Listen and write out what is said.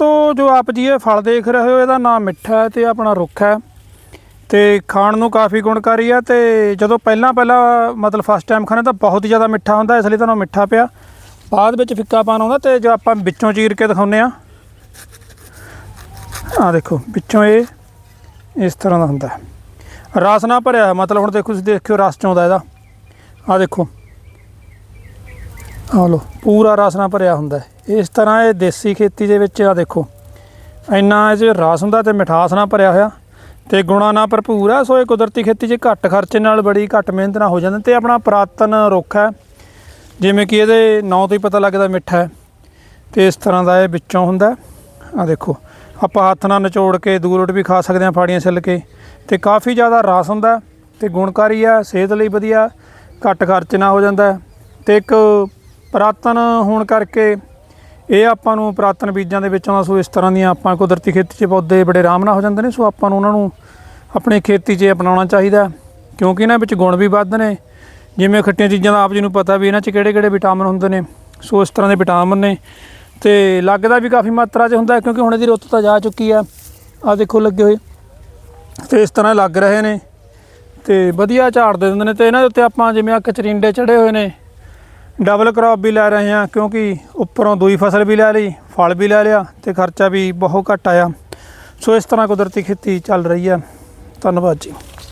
ਦੋਸਤੋ ਜੋ ਆਪ ਜੀ ਇਹ ਫਲ ਦੇਖ ਰਹੇ ਹੋ, ਇਹਦਾ ਨਾਮ ਮਿੱਠਾ ਹੈ ਤੇ ਆਪਣਾ ਰੁੱਖ ਹੈ। ਤੇ ਖਾਣ ਨੂੰ ਕਾਫੀ ਗੁਣਕਾਰੀ ਹੈ ਤੇ ਜਦੋਂ ਪਹਿਲਾਂ ਪਹਿਲਾਂ ਮਤਲਬ ਫਸਟ ਟਾਈਮ ਖਾਣੇ ਤਾਂ ਬਹੁਤ ਹੀ ਜ਼ਿਆਦਾ ਮਿੱਠਾ ਹੁੰਦਾ, ਇਸ ਲਈ ਤੁਹਾਨੂੰ ਮਿੱਠਾ ਪਿਆ। ਬਾਅਦ ਵਿੱਚ ਫਿੱਕਾ ਫਿੱਕਾਪਨ ਆਉਂਦਾ ਤੇ ਜੋ ਆਪਾਂ ਵਿੱਚੋਂ ਚੀਰ ਕੇ ਦਿਖਾਉਂਦੇ ਆ ਆ ਦੇਖੋ, ਵਿੱਚੋਂ ਇਹ ਇਸ ਤਰ੍ਹਾਂ ਦਾ ਹੁੰਦਾ ਰਸ ਨਾ ਭਰਿਆ ਮਤਲਬ ਹੁਣ ਦੇਖੋ ਤੁਸੀਂ ਦੇਖਿਓ, ਰਸ ਚੋਂਦਾ ਇਹਦਾ। ਆ ਦੇਖੋ। ਆ ਲੋ ਪੂਰਾ ਰਸ ਨਾਲ ਭਰਿਆ ਹੁੰਦਾ ਇਸ ਤਰ੍ਹਾਂ ਇਹ ਦੇਸੀ ਖੇਤੀ ਦੇ ਵਿੱਚ ਆ ਦੇਖੋ, ਇੰਨਾ ਇਹ 'ਚ ਰਸ ਹੁੰਦਾ ਤੇ ਮਿਠਾਸ ਨਾਲ ਭਰਿਆ ਹੋਇਆ ਤੇ ਗੁਣਾ ਨਾਲ ਭਰਪੂਰ ਆ, ਸੋ ਇਹ ਕੁਦਰਤੀ ਖੇਤੀ 'ਚ ਘੱਟ ਖਰਚੇ ਨਾਲ ਬੜੀ ਘੱਟ ਮਿਹਨਤ ਨਾਲ ਹੋ ਜਾਂਦਾ ਤੇ ਆਪਣਾ ਪੁਰਾਤਨ ਰੁੱਖ ਹੈ, ਜਿਵੇਂ ਕਿ ਇਹਦੇ ਨਾਂ ਤੋਂ ਹੀ ਪਤਾ ਲੱਗਦਾ ਮਿੱਠਾ ਹੈ। ਤੇ ਇਸ ਤਰ੍ਹਾਂ ਦਾ ਇਹ ਵਿੱਚੋਂ ਹੁੰਦਾ ਆ ਦੇਖੋ, ਆਪਾਂ ਹੱਥ ਨਾਲ ਨਿਚੋੜ ਕੇ ਦੂਰ ਵੀ ਖਾ ਸਕਦੇ ਹਾਂ ਫਾੜੀਆਂ ਛਿੱਲ ਕੇ ਤੇ ਕਾਫੀ ਜ਼ਿਆਦਾ ਰਸ ਹੁੰਦਾ ਤੇ ਗੁਣਕਾਰੀ ਆ, ਸਿਹਤ ਲਈ ਵਧੀਆ, ਘੱਟ ਖਰਚ ਨਾਲ ਹੋ ਜਾਂਦਾ ਹੈ ਤੇ ਇੱਕ ਪੁਰਾਤਨ ਹੋਣ ਕਰਕੇ ਇਹ ਆਪਾਂ ਨੂੰ ਪੁਰਾਤਨ ਬੀਜਾਂ ਦੇ ਵਿੱਚੋਂ ਦਾ ਸੋ ਇਸ ਤਰ੍ਹਾਂ ਦੀਆਂ ਆਪਾਂ ਕੁਦਰਤੀ ਖੇਤੀ 'ਚ ਪੌਦੇ ਬੜੇ ਆਰਾਮ ਨਾਲ ਹੋ ਜਾਂਦੇ ਨੇ, ਸੋ ਆਪਾਂ ਨੂੰ ਉਹਨਾਂ ਨੂੰ ਆਪਣੀ ਖੇਤੀ 'ਚ ਅਪਣਾਉਣਾ ਚਾਹੀਦਾ ਕਿਉਂਕਿ ਇਹਨਾਂ ਵਿੱਚ ਗੁਣ ਵੀ ਵੱਧ ਨੇ। ਜਿਵੇਂ ਖੱਟੀਆਂ ਚੀਜ਼ਾਂ ਦਾ ਆਪ ਜੀ ਨੂੰ ਪਤਾ ਵੀ ਇਹਨਾਂ 'ਚ ਕਿਹੜੇ ਕਿਹੜੇ ਵਿਟਾਮਿਨ ਹੁੰਦੇ ਨੇ। ਸੋ ਇਸ ਤਰ੍ਹਾਂ ਦੇ ਵਿਟਾਮਿਨ ਨੇ। ਤੇ ਲੱਗਦਾ ਵੀ ਕਾਫੀ ਮਾਤਰਾ 'ਚ ਹੁੰਦਾ ਕਿਉਂਕਿ ਹੁਣ ਇਹਦੀ ਰੁੱਤ ਤਾਂ ਜਾ ਚੁੱਕੀ ਆ ਆ ਦੇਖੋ ਲੱਗੇ ਹੋਏ। ਤੇ ਇਸ ਤਰ੍ਹਾਂ ਲੱਗ ਰਹੇ ਨੇ। ਤੇ ਵਧੀਆ ਝਾੜ ਦੇ ਦਿੰਦੇ ਨੇ। ਤੇ ਇਹਨਾਂ ਦੇ ਉੱਤੇ ਆਪਾਂ ਜਿਵੇਂ ਆ ਕਚਰਿੰਡੇ ਚੜੇ ਹੋਏ ਨੇ। ਡਬਲ ਕ੍ਰੌਪ ਵੀ ਲੈ ਰਹੇ ਹਾਂ ਕਿਉਂਕਿ ਉੱਪਰੋਂ ਦੂਈ ਫਸਲ ਵੀ ਲੈ ਲਈ, ਫਲ ਵੀ ਲੈ ਲਿਆ ਤੇ ਖਰਚਾ ਵੀ ਬਹੁਤ ਘੱਟ ਆਇਆ। ਸੋ ਇਸ ਤਰ੍ਹਾਂ ਕੁਦਰਤੀ ਖੇਤੀ ਚੱਲ ਰਹੀ ਹੈ। ਧੰਨਵਾਦ ਜੀ।